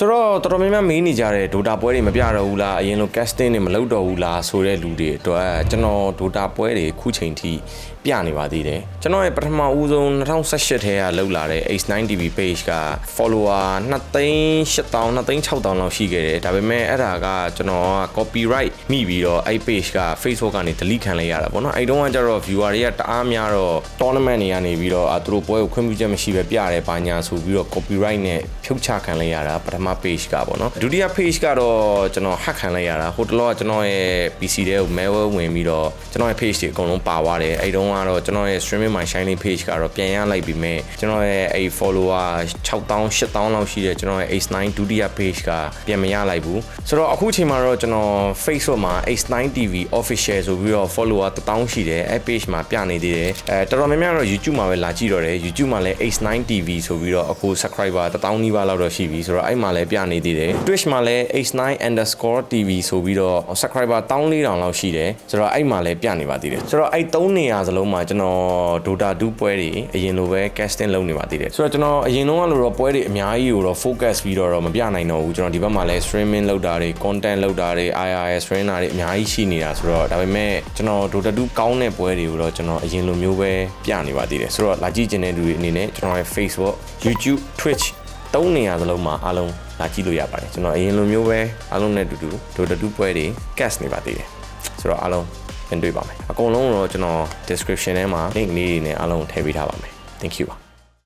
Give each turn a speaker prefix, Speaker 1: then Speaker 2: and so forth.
Speaker 1: ဆိုတော့တော်တော်များများမေးနေကြတဲ့ Dota ပွဲတွေမပြတော့ဘူးလားအရင်လို casting တွေမလုပ်တော့ဘူးလားဆိုတဲ့လူတွေအတွက်ကျွန်တော် Dota ပွဲတွေခုချိန်ထိပြနေပါသေးတယ်ကျွန်တော်ရဲ့ပထမဦးဆုံး2018ထဲကလောက်လာတဲ့ H9 TV page က follower 2သိန်း8000 2သိန်း6000လောက်ရှိခဲ့တယ်ဒါပေမဲ့အဲ့ဒါကကျွန်တော်က copyright မိပြီးတော့အဲ့ page က Facebook ကနေ delete ခံလိုက်ရတာပေါ့နော်အဲ့တုန်းကကျတော့ viewer တွေကတအားများတော့ tournament တွေကနေပြီးတော့အာသူတို့ပွဲကိုခွင့်ပြုချက်မရှိပဲပြရတယ်ပါညာဆိုပြီးတော့ copyright နဲ့ဖြုတ်ချခံလိုက်ရတာပထမ page ကပေါ့နော်ဒုတိယ page ကတော့ကျွန်တော် hack ခံလိုက်ရတာဟိုတလောကကျွန်တော်ရဲ့ PC ထဲကို malware ဝင်ပြီးတော့ကျွန်တော်ရဲ့ page တွေအကုန်လုံးပါသွားတယ်အဲ့တုန်းကတော့ကျွန်တော်ရဲ့ streaming my shining page ကတော့ပြန်ရလိုက်ပြီးမဲ့ကျွန်တော်ရဲ့အဲ့ follower 6000 8000လောက်ရှိတဲ့ကျွန်တော်ရဲ့ H9 ဒုတိယ page ကပြန်မရလိုက်ဘူးဆိုတော့အခုချိန်မှာတော့ကျွန်တော် Facebook မှာ H9 TV official ဆိုပြီးတော့ follower 1000ရှိတယ်အဲ့ page မှာပြနေသေးတယ်အဲတော်တော်များများတော့ YouTube မှာပဲလာကြည့်တော့တယ် YouTube မှာလည်း H9 TV ဆိုပြီးတော့အခု subscriber 1000နီးပါးလောက်တော့ရှိပြီဆိုတော့အဲ့မှာလည်းပြနေသေးတယ် Twitch မှာလည်း H9_TV ဆိုပြီးတော့ subscriber 14000လောက်ရှိတယ်ဆိုတော့အဲ့မှာလည်းပြနေပါသေးတယ်ဆိုတော့အဲ့3နေရာစလုံးမှာကျွန်တော် Dota 2ပွဲတွေအရင်လိုပဲ casting လုပ်နေပါသေးတယ်ဆိုတော့ကျွန်တော်အရင်တော့လို့တော့ပွဲတွေအများကြီးကိုတော့ focus ပြီးတော့တော့မပြနိုင်တော့ဘူးကျွန်တော်ဒီဘက်မှာလည်း streaming လုပ်တာတွေ content လုပ်တာတွေ IRS trainer တွေအများကြီးရှိနေတာဆိုတော့ဒါပေမဲ့ကျွန်တော် Dota 2ကောင်းတဲ့ပွဲတွေကိုတော့ကျွန်တော်အရင်လိုမျိုးပဲပြနေပါသေးတယ်ဆိုတော့လာကြည့်ကျင်တဲ့လူတွေအနေနဲ့ကျွန်တော်ရဲ့ Facebook YouTube Twitch သုံးနေရာစလုံးမှာအားလုံးလာကြည့်လို့ရပါတယ်ကျွန်တော်အရင်လိုမျိုးပဲအားလုံးနဲ့အတူတူဒိုတတူပွဲတွေ cast နေပါသေးတယ်ဆိုတော့အားလုံးပြန်တွေ့ပါမယ်အကုန်လုံးတော့ကျွန်တော် description ထဲမှာ link လေးတွေနဲ့အားလုံးထည့်ပေးထားပါမယ် thank you ပါ